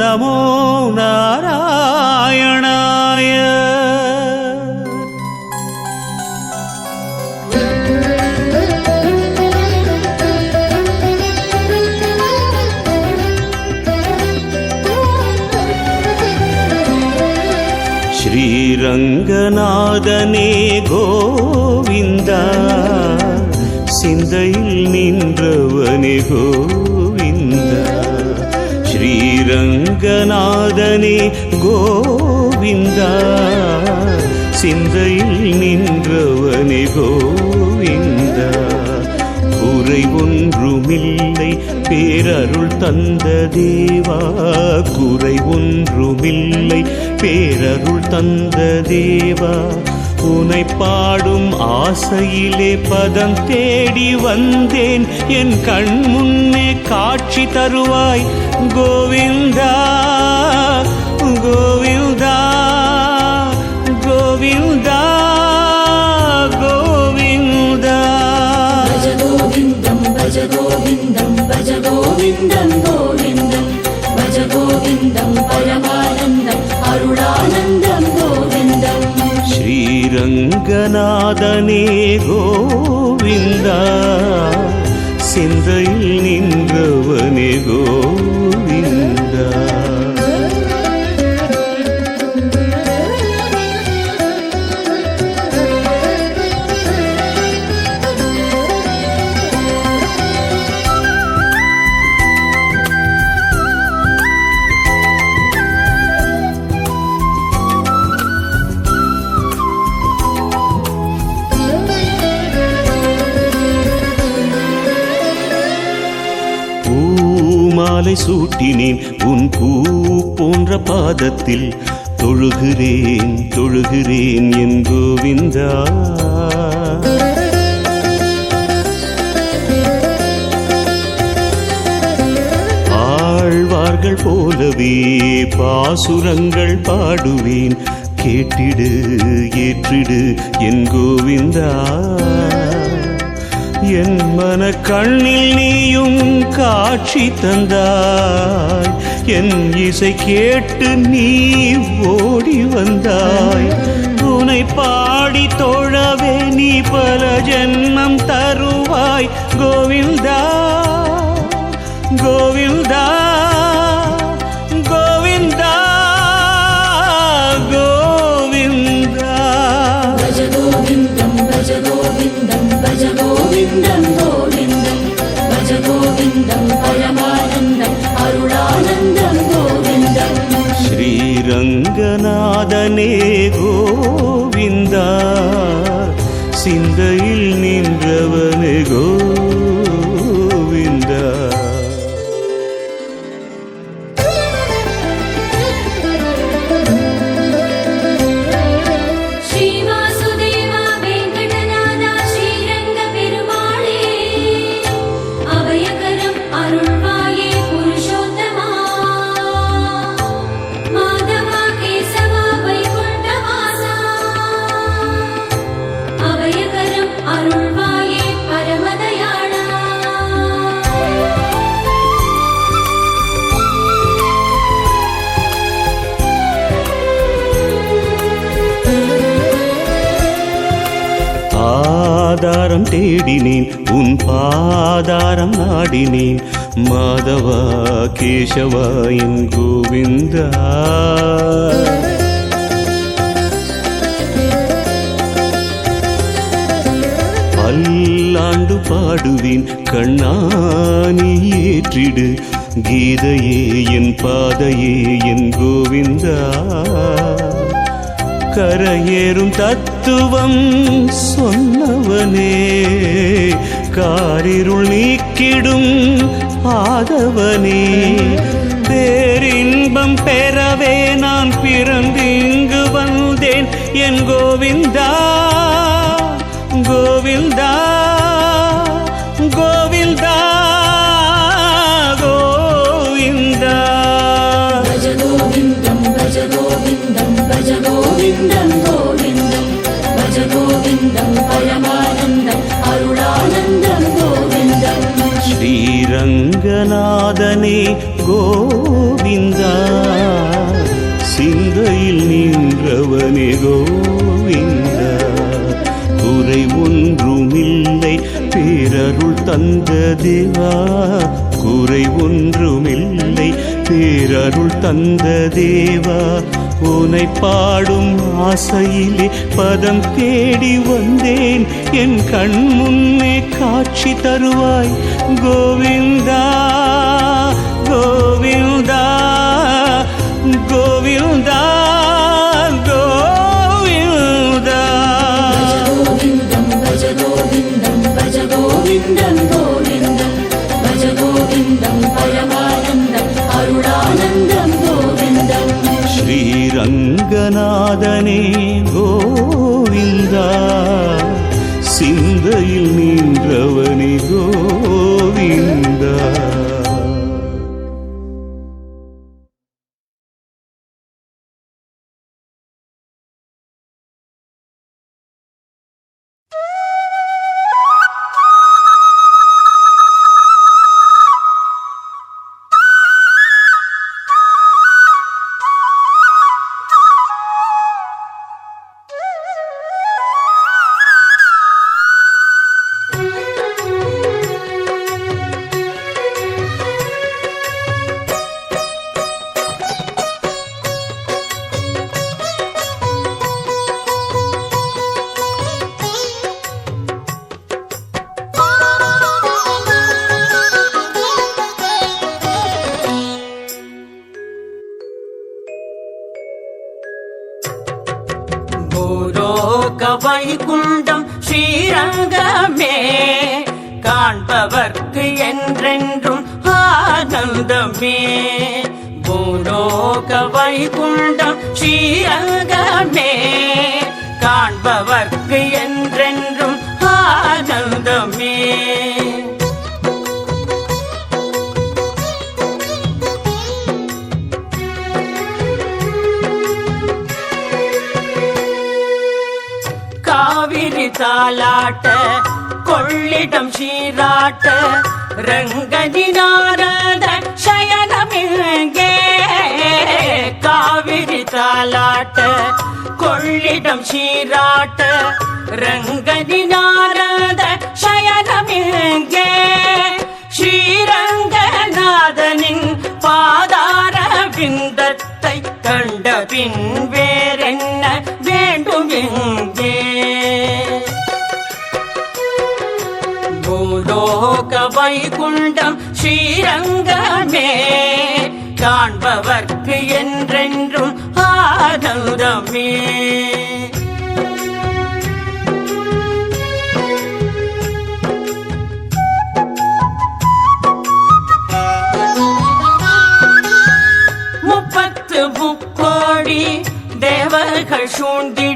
நமோ நாராயணாய ஸ்ரீரங்கநாதனே கோவிந்தா சிந்தையில் நின்றவனே கோ நாதனே கோவிந்தா. சிந்தையில் நின்றவனே கோவிந்தா. குறை ஒன்றுமில்லை பேரருள் தந்த தேவா. குறை ஒன்றுமில்லை பேரருள் தந்த தேவா. உனை பாடும் ஆசையிலே பதம் தேடி வந்தேன். என் கண் முன்னே காட்சி தருவாய் கோவிந்தா கோவிந்தா கோவிந்தா கோவிந்தா. நாதனே கோவிந்தா சிந்தையில் நின்றவனே கோவிந்தா பூமாலை சூட்டினேன். உன் பூ போன்ற பாதத்தில் தொழுகிறேன் தொழுகிறேன் என் கோவிந்தா. ஆழ்வார்கள் போலவே பாசுரங்கள் பாடுவேன். கேட்டிடு ஏற்றிடு என் கோவிந்தா. என் மன கண்ணில் நீயும் காட்சி தந்தாய். என் இசை கேட்டு நீ ஓடி வந்தாய். உனை பாடி தோழவே நீ பல ஜென்மம் தருவாய். கோவிந்தா கோவிந்தா. ഗോവിന്ദം ഗോവിന്ദം ഭജ ഗോവിന്ദം പരമാനന്ദം അരുളാനന്ദം ഗോവിന്ദം ശ്രീരംഗനാഥനേ தேடினேன் உன் பாதாரம் நாடினேன். மாதவா கேசவா என் கோவிந்தா. பல்லாண்டு பாடுவேன் கண்ணானி ஏற்றிடு. கீதையே என் பாதையே என் கோவிந்தா. கரையேறும் தத் தத்துவம் சொன்னவனே காரிருள் நீக்கிடும் ஆதவனே. பேரின்பம் பெறவே நான் பிறந்து இங்கு வந்தேன். என் கோவிந்தா கோவிந்தா. கோவிந்தா கோவிந்தா. சிந்தையில் நின்றவனே கோவிந்தா. குறை ஒன்றுமில்லை பேரருள் தந்த தேவா. குறை ஒன்றுமில்லை பேரருள் தந்த தேவா. உனை பாடும் ஆசையிலே பதம் தேடி வந்தேன். என் கண் முன்னே காட்சி தருவாய் கோவிந்தா. గోవింద గోవింద గోవింద. గోవిందం భజ గోవిందం భజ గో ஆனந்தமே பூலோக வைகுண்டம் ஸ்ரீரங்கமே. காண்பவர்க்கு என்றென்றும் ஆனந்தமே. காவிரி தாலாட்ட கொள்ளிடம் சீராட்ட ரங்கதி காவிரி தாலாட்ட கொள்ளிடம் சீராட்ட ரங்கதி நாரத சயனமிங்கே ஸ்ரீரங்கநாதனின் பாதார விந்தத்தை கண்ட பின் வேறென்ன வேண்டும் எங்கே லோக வைகுண்டம் ஸ்ரீரங்கமே. காண்பவர்க்கு என்றென்றும் ஆனந்தமே. முப்பத்து முக்கோடி தேவர்கள் சூண்டி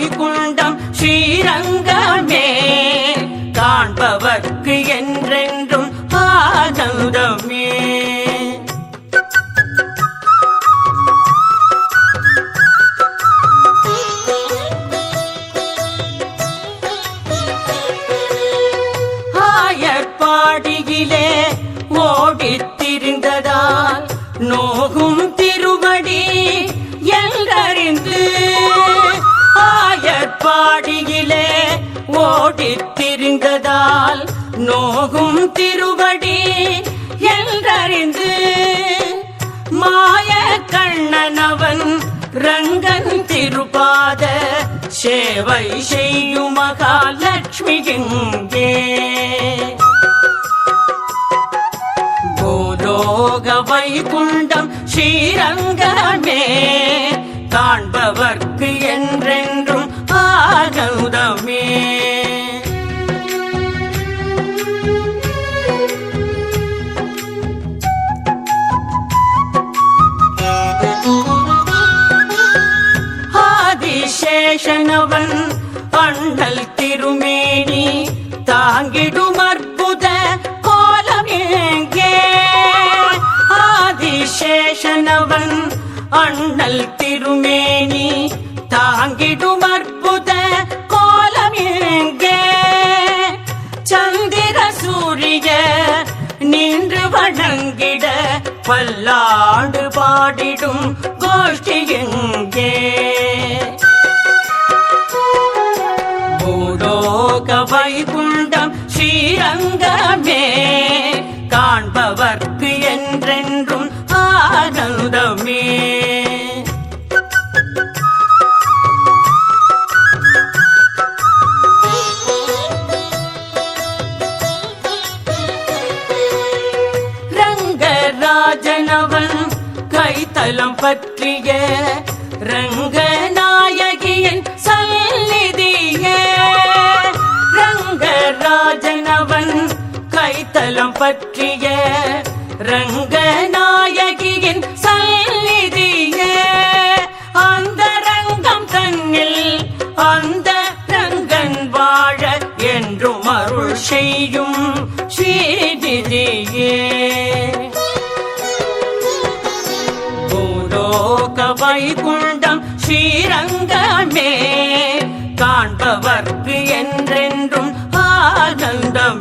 பூலோக வைகுண்டம் ஓடித் திரிந்ததால் நோகும் திருவடி என்றறிந்து மாய கண்ணனவன் ரங்கன் திருபாத சேவை செய்யும் மகாலட்சுமி எங்கே? பூலோக வைகுண்டம் ஸ்ரீரங்கமே காண்பவர்க்கு என்றென்றும் ஆனந்தமே. ஆதிசேஷனவன் அண்டல் திருமேனி தாங்கிடும் அற்புத கோலம் எங்கே ஆதிசேஷனவன் அண்ணல் திருமேனி தாங்கிடும் அற்புத கோலம் எங்கே சந்திர சூரிய நின்று வணங்கிட பல்லாண்டு பாடிடும் கோஷ்டி எங்கே. லோக வைகுண்டம் ஸ்ரீரங்கமே. காண்பவர்க்கு என்றென்றும் ஆனந்தமே ரங்கராஜனவன் கைத்தலம் பற்றிய ரங்க பற்றிய ரங்கநாயகியின் சந்நிதியே அந்த ரங்கம் தன்னில் அந்த ரங்கன் வாழ என்றும் அருள் செய்யும் ஸ்ரீநிதியே. பூலோக வைகுண்டம் ஸ்ரீரங்கமே காண்பவர்க்கு என்றென்றும் ஆனந்தம்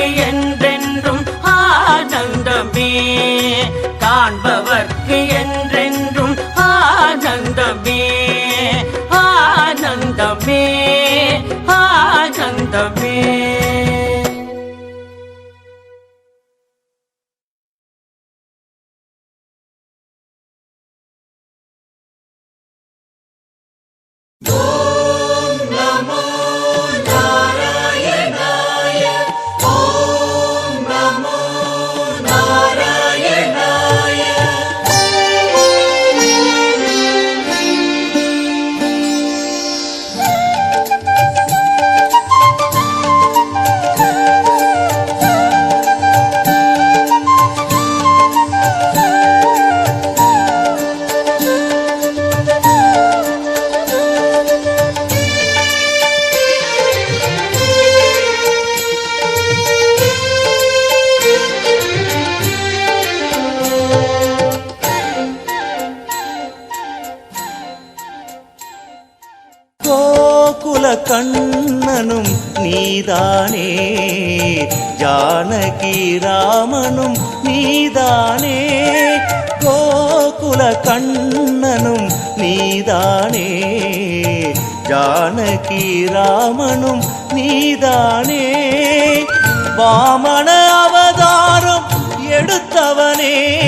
காண்பவர்க்கு என்றென்றும் ஆனந்தமே. காண்பவர்க்கு என்றென்றும் ஆனந்தமே. ஆனந்தமே ஆனந்தமே. Oh! ஜானகி ராமனும் நீதானே. கோகுல கண்ணனும் நீதானே. ஜானகி ராமனும் நீதானே. வாமன அவதாரம் எடுத்தவனே.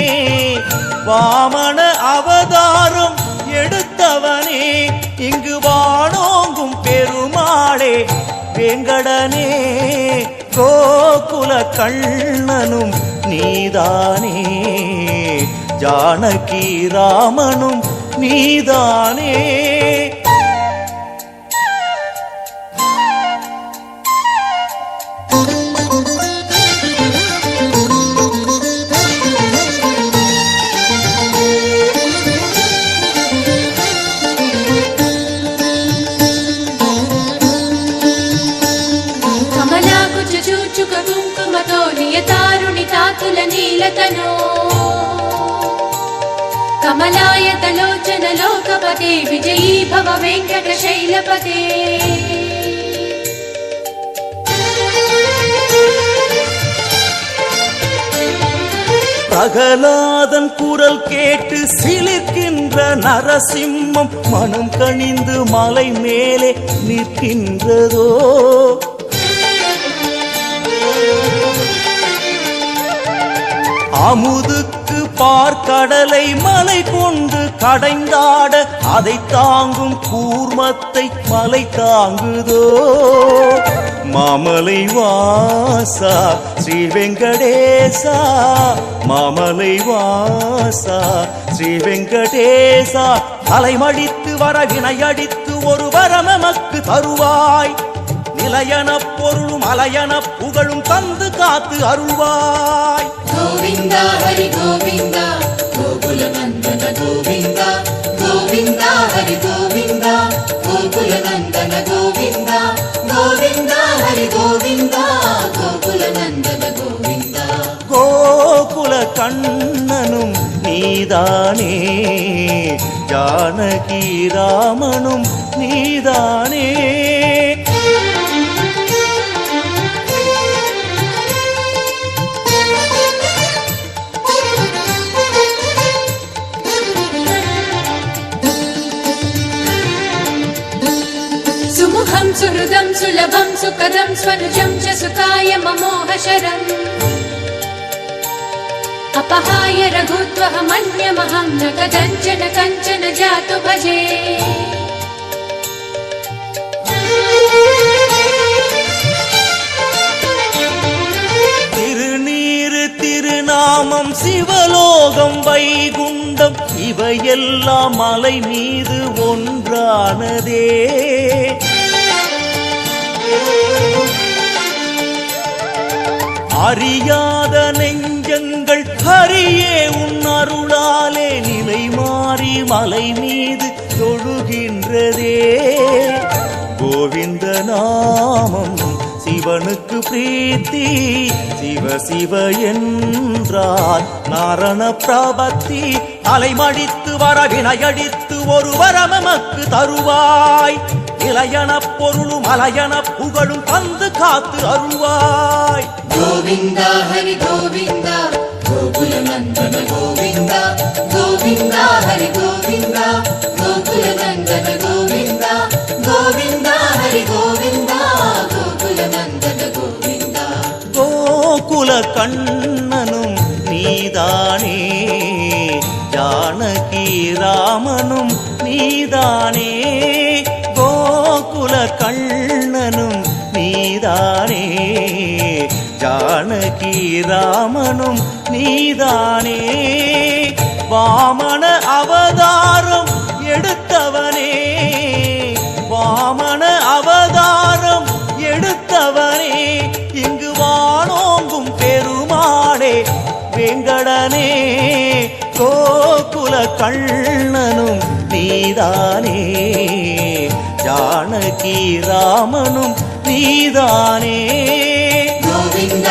வாமன அவதாரம் எடுத்தவனே. இங்கு வானோங்கும் பெருமாளே வேங்கடனே. கோகுல கண்ணனும் நீதானே. ஜானகி ராமனும் நீதானே. नीलतनो कमलायतलोचन लोकपते विजयी भव वेङ्कटशैलपते அகலாதன் குரல் கேட்டு சிலிர்க்கின்ற நரசிம்மம் மனம் கணிந்து மலை மேலே நிற்கின்றதோ? அமுதுக்கு பார்க்கடலை மலை கொண்டு கடைந்தாட அதை தாங்கும் கூர்மத்தை மலை தாங்குதோ? மாமலை வாசா ஸ்ரீ வெங்கடேசா. மாமலை வாசா ஸ்ரீ வெங்கடேசா. தலைமடித்து வர வினையடித்து ஒரு வரமமக்கு தருவாய். நிலையன பொருளும் அலையன புகழும் தந்து காத்து அருள்வாய். நீதானே ஜானகி ராமனும் நீதானே सुमुखं सुहृदं सुलभं सुकरं स्वनुजं च सुखाय ममोहशरम् अपहाय रघुत्वहमन्यमहं न कदञ्चन कञ्चन जातु भजे திருநீரு திருநாமம் சிவலோகம் வைகுண்டம் இவையெல்லாம் மலை மீது ஒன்றானதே அறியாத நெஞ்சங்கள் அடியே உன் அருளாலே நிலை மாறி மலை மீது தொழுகின்றதே. கோவிந்த நாமம் சிவனுக்கு பிரீத்தி சிவ சிவ என்றார். நாரண பிரபத்தி அலைமடித்து வரவினையடித்து ஒரு வரமமக்கு தருவாய். இளையன பொருளும் அலையன புகழும் தந்து காத்து அருள்வாய். கோவிந்தா ஹரி கோவிந்தா నందన గోవింద గోవింద హరి గోవింద గోకుల నందన గోవింద గోవింద హరి గోవింద గోకుల నందన గోవింద கோகுல கண்ணனும் நீதானே ஜானகி ராமனும் நீதானே கோகுல கண்ணனும் நீதானே ஜானகி ராமனும் நீதானே. வாமன அவதாரம் எடுத்தவனே. வாமன அவதாரம் எடுத்தவனே. இங்கு வானோங்கும் பெருமாளே வெங்கடனே. கோகுல கண்ணனும் நீதானே. ஜானகி ராமனும் நீதானே.